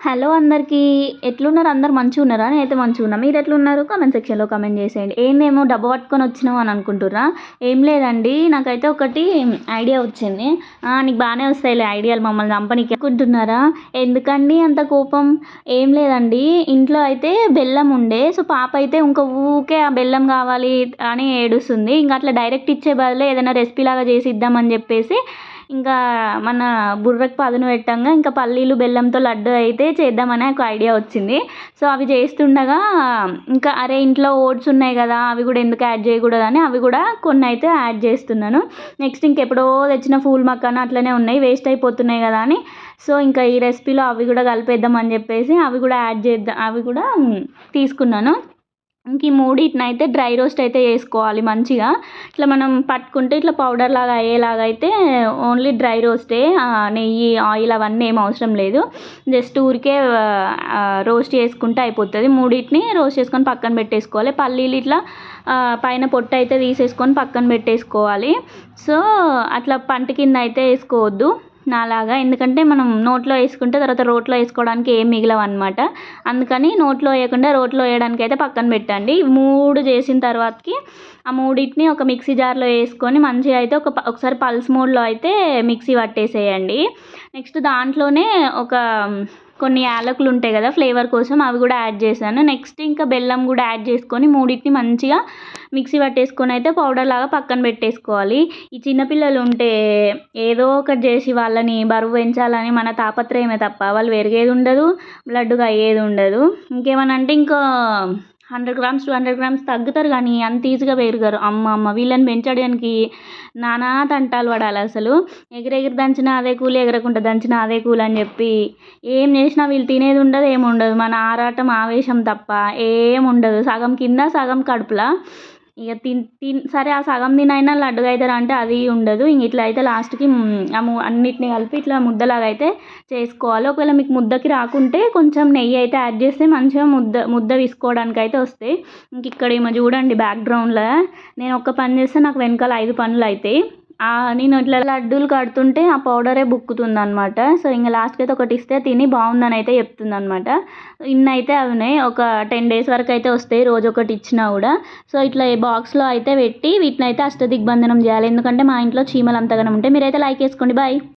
Hello అందరికీ ఎట్లున్నారు? అందరు మంచిగా ఉన్నారా నేనైతే మంచిగా ఉన్నా మీరు ఎట్లున్నారు? కామెంట్ సెక్షన్లో కామెంట్ చేసేయండి. ఏందేమో డబ్బు పట్టుకొని వచ్చినావు అని అనుకుంటుర్రా? ఏం లేదండి నాకైతే ఒకటి ఐడియా వచ్చింది. నీకు బాగానే వస్తాయిలే ఐడియాలు మమ్మల్ని చంపనీకి అనుకుంటున్నారా ఎందుకండి అంత కోపం? ఏం లేదండి ఇంట్లో అయితే బెల్లం ఉండే. సో పాప అయితే ఇంక ఊకే ఆ బెల్లం కావాలి అని ఏడుస్తుంది. ఇంకా అట్లా డైరెక్ట్ ఇచ్చే బదులు ఏదైనా రెసిపీ లాగా చేసి ఇద్దామని చెప్పేసి ఇంకా మన బుర్రకు పదును పెట్టంగా ఇంకా పల్లీలు బెల్లంతో లడ్డు అయితే చేద్దామని ఒక ఐడియా వచ్చింది. సో అవి చేస్తుండగా ఇంకా అరే ఇంట్లో ఓట్స్ ఉన్నాయి కదా అవి కూడా ఎందుకు యాడ్ చేయకూడదని అవి కూడా కొన్ని అయితే యాడ్ చేస్తున్నాను. నెక్స్ట్ ఇంకెప్పుడో తెచ్చిన ఫూల్ మక్కన అట్లనే ఉన్నాయి వేస్ట్ అయిపోతున్నాయి కదా అని. సో ఇంకా ఈ రెసిపీలో అవి కూడా కలిపేద్దామని చెప్పేసి అవి కూడా యాడ్ చేద్దాం అవి కూడా తీసుకున్నాను. ఇంక ఈ మూడింటిని అయితే డ్రై రోస్ట్ అయితే చేసుకోవాలి మంచిగా. ఇట్లా మనం పట్టుకుంటే ఇట్లా పౌడర్ లాగా అయ్యేలాగా అయితే ఓన్లీ డ్రై రోస్టే నెయ్యి ఆయిల్ అవన్నీ ఏం అవసరం లేదు. జస్ట్ ఊరికే రోస్ట్ చేసుకుంటే అయిపోతుంది. మూడింటిని రోస్ట్ చేసుకొని పక్కన పెట్టేసుకోవాలి. పల్లీలు ఇట్లా పైన పొట్టు అయితే తీసేసుకొని పక్కన పెట్టేసుకోవాలి. సో అట్లా పంట కింద అయితే వేసుకోవద్దు. నాలాగా. ఎందుకంటే మనం నోట్లో వేసుకుంటే తర్వాత రోట్లో వేసుకోవడానికి ఏం మిగిలవు అనమాట అందుకని నోట్లో వేయకుండా రోట్లో వేయడానికి అయితే పక్కన పెట్టండి. మూడు చేసిన తర్వాతకి ఆ మూడింటిని ఒక మిక్సీ జార్లో వేసుకొని మంచిగా అయితే ఒక ఒకసారి పల్స్ మోడ్లో అయితే మిక్సీ పట్టేసేయండి. నెక్స్ట్ దాంట్లోనే ఒక కొన్ని యాలకులు ఉంటాయి కదా ఫ్లేవర్ కోసం అవి కూడా యాడ్ చేశాను. నెక్స్ట్ ఇంకా బెల్లం కూడా యాడ్ చేసుకొని మూడింటిని మంచిగా మిక్సీ పట్టేసుకొని అయితే పౌడర్ లాగా పక్కన పెట్టేసుకోవాలి. ఈ చిన్నపిల్లలు ఉంటే ఏదో ఒకటి చేసి వాళ్ళని బరువు పెంచాలని మన తాపత్రయమే తప్ప వాళ్ళు పెరిగేది ఉండదు లడ్డుగా అయ్యేది ఉండదు. ఇంకేమనంటే ఇంకా hundred grams two hundred grams తగ్గుతారు కానీ అంత ఈజీగా పెరగరు అమ్మ అమ్మ వీళ్ళని పెంచడానికి నానా తంటాలు పడాలి అసలు. ఎగిరెగిరి దంచినా అదే కూలి ఎగరకుండా దంచినా అదే కూలి అని చెప్పి ఏం చేసినా వీళ్ళు తినేది ఉండదు ఏమి ఉండదు. మన ఆరాటం ఆవేశం తప్ప ఏం ఉండదు. సగం కింద సగం కడుపులా. ఇక తిన్ తిన్ సరే ఆ సగం తినైనా లడ్డుగా అవుతారా అంటే అది ఉండదు. ఇంక ఇట్లా అయితే లాస్ట్కి అన్నిటిని కలిపి ఇట్లా ముద్దలాగా అయితే చేసుకోవాలి. ఒకవేళ మీకు ముద్దకి రాకుంటే కొంచెం నెయ్యి అయితే యాడ్ చేస్తే మంచిగా ముద్ద ముద్ద తీసుకోవడానికి అయితే వస్తాయి. ఇంక ఇక్కడ ఏమో చూడండి బ్యాక్గ్రౌండ్లో. నేను ఒక్క పని చేస్తే నాకు వెనకాల ఐదు పనులు అవుతాయి నేను ఇట్లా లడ్డూలు కడుతుంటే ఆ పౌడరే బుక్కుతుంది అనమాట సో ఇంకా లాస్ట్కి అయితే ఒకటి ఇస్తే తిని బాగుందని అయితే చెప్తుంది అనమాట ఇన్ని అయితే ఉన్నాయి ఒక టెన్ డేస్ వరకు అయితే వస్తాయి. రోజు ఒకటి ఇచ్చినా కూడా. సో ఇట్లా బాక్స్లో అయితే పెట్టి వీటిని అయితే అష్టదిగ్బంధనం చేయాలి. ఎందుకంటే మా ఇంట్లో చీమలు అంతగానం ఉంటాయి మీరైతే లైక్ వేసుకోండి బాయ్.